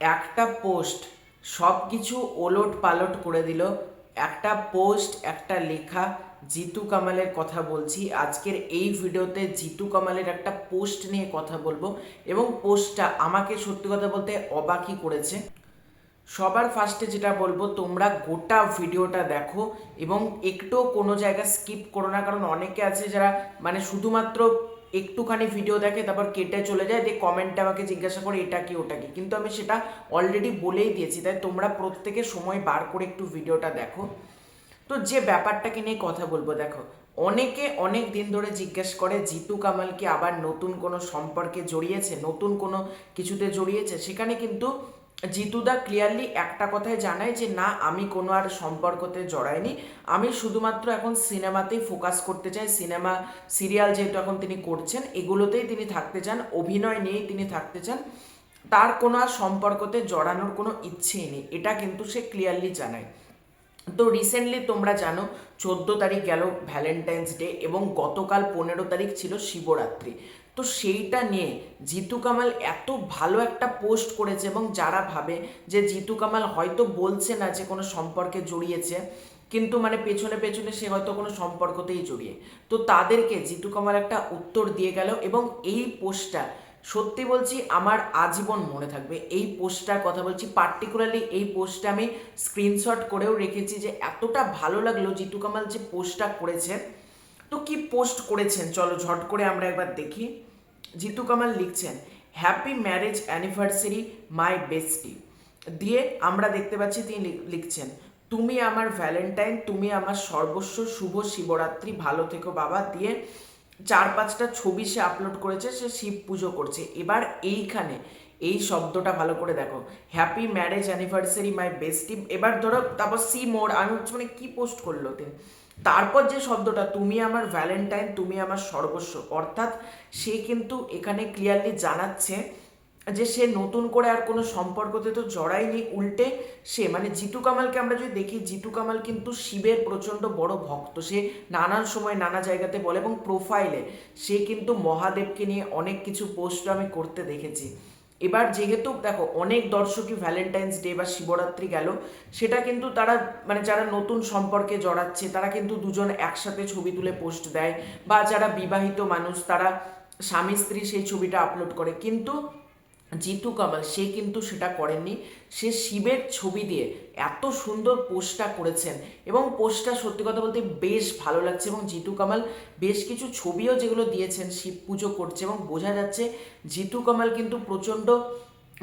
একটা পোস্ট সব কিছু ওলট পালট করে দিল। একটা পোস্ট একটা লেখা, জিতু কামালের কথা বলছি। আজকের এই ভিডিওতে জিতু কামালের একটা পোস্ট নিয়ে কথা বলব এবং পোস্টটা আমাকে সত্যি কথা বলতে অবাকই করেছে। সবার ফার্স্টে যেটা বলব, তোমরা গোটা ভিডিওটা দেখো এবং একটু কোনো জায়গা স্কিপ করো না, কারণ অনেকে আছে যারা মানে শুধুমাত্র একটুখানি ভিডিও দেখে তারপর কেটে চলে যায়, দিয়ে কমেন্টে আমাকে জিজ্ঞাসা করে, এটা কি, ওটা কি? কিন্তু আমি সেটা অলরেডি বলেই দিয়েছি, তাই তোমরা প্রত্যেকে সময় বার করে একটু ভিডিওটা দেখো। তো যে ব্যাপারটাকে নিয়ে কথা বলব, দেখো, অনেকে অনেক দিন ধরে জিজ্ঞেস করে, জিতু কামাল কি আবার নতুন কোনো সম্পর্কে জড়িয়েছে? নতুন কোনো কিছুতে জড়িয়েছে? সেখানে কিন্তু জিতুদা ক্লিয়ারলি একটা কথাই জানায় যে, না, আমি কোনো আর সম্পর্কতে জড়াইনি। আমি শুধুমাত্র এখন সিনেমাতেই ফোকাস করতে চাই। সিনেমা সিরিয়াল যেহেতু এখন তিনি করছেন, এগুলোতেই তিনি থাকতে চান। অভিনয় নিয়েই তিনি থাকতে চান। তার কোনো আর সম্পর্কতে জড়ানোর কোনো ইচ্ছেই নেই। এটা কিন্তু সে ক্লিয়ারলি জানায়। তো রিসেন্টলি তোমরা জানো, চোদ্দ তারিখ গেল ভ্যালেন্টাইন্স ডে এবং গতকাল পনেরো তারিখ ছিল শিবরাত্রি। তো সেইটা নিয়ে জিতু কামাল এত ভালো একটা পোস্ট করেছে এবং যারা ভাবে যে জিতু কামাল হয়তো বলছে না যে কোনো সম্পর্কে জড়িয়েছে, কিন্তু মানে পেছনে পেছনে সে হয়তো কোনো সম্পর্কতেই জড়িয়ে। তো তাদেরকে জিতু কামাল একটা উত্তর দিয়ে গেল এবং এই পোস্টটা সত্যি বলছি, আমার আজীবন মনে থাকবে। এই পোস্টটার কথা বলছি পার্টিকুলারলি এই পোস্টটা আমি স্ক্রিনশট করেও রেখেছি যে এতটা ভালো লাগল জিতু কামাল যে পোস্টটা করেছেন। তো কি পোস্ট করেছেন? চলো ঝট করে আমরা একবার দেখি। জিতু কামাল লিখছেন happy marriage anniversary my bestie দিয়ে আমরা দেখতে পাচ্ছি, তিনি লিখছেন, তুমি আমার ভ্যালেন্টাইন তুমি আমার সর্বস্ব, শুভ শিবরাত্রি, ভালো থেকো বাবা। দিয়ে চার পাঁচটা ছবি সে আপলোড করেছে, সে শিব পুজো করছে। এবার এইখানে, এই শব্দটা ভালো করে দেখো। Happy marriage anniversary my best এবার ধরো, তারপর সি মোর আমি হচ্ছে মানে কী পোস্ট করল তে? তারপর যে শব্দটা, তুমি আমার ভ্যালেন্টাইন তুমি আমার সর্বস্ব। অর্থাৎ সে কিন্তু এখানে ক্লিয়ারলি জানাচ্ছে যে সে নতুন করে আর কোনো সম্পর্কতে তো জড়ায়নি, উল্টে সে মানে জিতু কামালকে আমরা যদি দেখি, জিতু কামাল কিন্তু শিবের প্রচণ্ড বড় ভক্ত। সে নানান সময় নানা জায়গাতে বলে এবং প্রোফাইলে সে কিন্তু মহাদেবকে নিয়ে অনেক কিছু পোস্ট আমি করতে দেখেছি। এবার যেহেতু দেখো, অনেক দর্শকই ভ্যালেন্টাইন্স ডে বা শিবরাত্রি গেল, সেটা কিন্তু তারা মানে যারা নতুন সম্পর্কে জড়াচ্ছে, তারা কিন্তু দুজন একসাথে ছবি তুলে পোস্ট দেয় বা যারা বিবাহিত মানুষ, তারা স্বামী স্ত্রী সেই ছবিটা আপলোড করে। কিন্তু জিতু কামাল, সে কিন্তু সেটা করেননি। সে শিবের ছবি দিয়ে এত সুন্দর পোস্টটা করেছেন এবং পোস্টটা সত্যি কথা বলতে বেশ ভালো লাগছে এবং জিতু কামাল বেশ কিছু ছবিও যেগুলো দিয়েছেন, শিব পুজো করছে এবং বোঝা যাচ্ছে জিতু কামাল কিন্তু প্রচণ্ড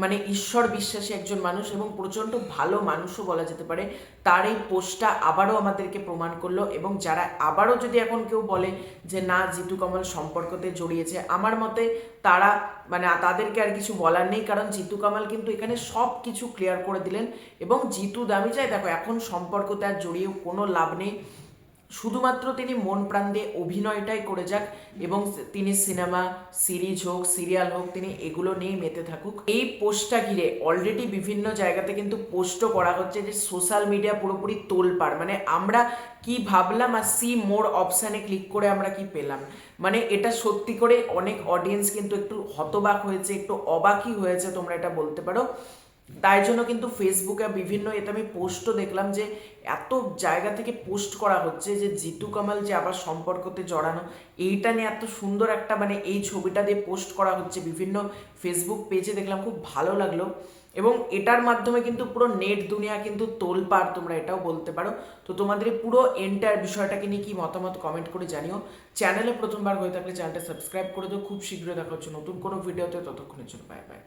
মানে ঈশ্বর বিশ্বাসী একজন মানুষ এবং প্রচণ্ড ভালো মানুষও বলা যেতে পারে, তার এই পোস্টটা আবারও আমাদেরকে প্রমাণ করল এবং যারা আবারও যদি এখন কেউ বলে যে না, জিতু কমল সম্পর্কতে জড়িয়েছে, আমার মতে তারা মানে তাদেরকে আর কিছু বলার নেই, কারণ জিতু কামাল কিন্তু এখানে সব কিছু ক্লিয়ার করে দিলেন এবং জিতু দামি চাই দেখো, এখন সম্পর্কতে আর জড়িয়েও কোনো লাভ নেই। শুধুমাত্র তিনি মন প্রাণ দিয়ে অভিনয়টাই করে যাক এবং তিনি সিনেমা, সিরিজ হোক, সিরিয়াল হোক, তিনি এগুলো নিয়েই মেতে থাকুক। এই পোস্টটা ঘিরে অলরেডি বিভিন্ন জায়গাতে কিন্তু পোস্টও করা হচ্ছে যে সোশ্যাল মিডিয়া পুরোপুরি তোলপাড়। মানে আমরা কি ভাবলাম আর সি মোর অপশানে ক্লিক করে আমরা কি পেলাম? মানে এটা সত্যি করে অনেক অডিয়েন্স কিন্তু একটু হতবাক হয়েছে, একটু অবাকই হয়েছে, তোমরা এটা বলতে পারো। তাই জন্য কিন্তু ফেসবুকে বিভিন্ন এতে আমি পোস্টও দেখলাম যে এত জায়গা থেকে পোস্ট করা হচ্ছে যে জিতু কামাল যে আবার সম্পর্কতে জড়ানো, এইটা নিয়ে এত সুন্দর একটা মানে এই ছবিটা দিয়ে পোস্ট করা হচ্ছে বিভিন্ন ফেসবুক পেজে দেখলাম, খুব ভালো লাগল। এবং এটার মাধ্যমে কিন্তু পুরো নেট দুনিয়া কিন্তু তোলপাড় তোমরা এটাও বলতে পারো। তো তোমাদের পুরো এন্টার বিষয়টাকে নিয়ে কি মতামত কমেন্ট করে জানিও। চ্যানেলে প্রথমবার হয়ে থাকলে চ্যানেলটা সাবস্ক্রাইব করে দিও। খুব শীঘ্রই দেখা হচ্ছে নতুন কোনো ভিডিওতে ততক্ষণের জন্য বাই বাই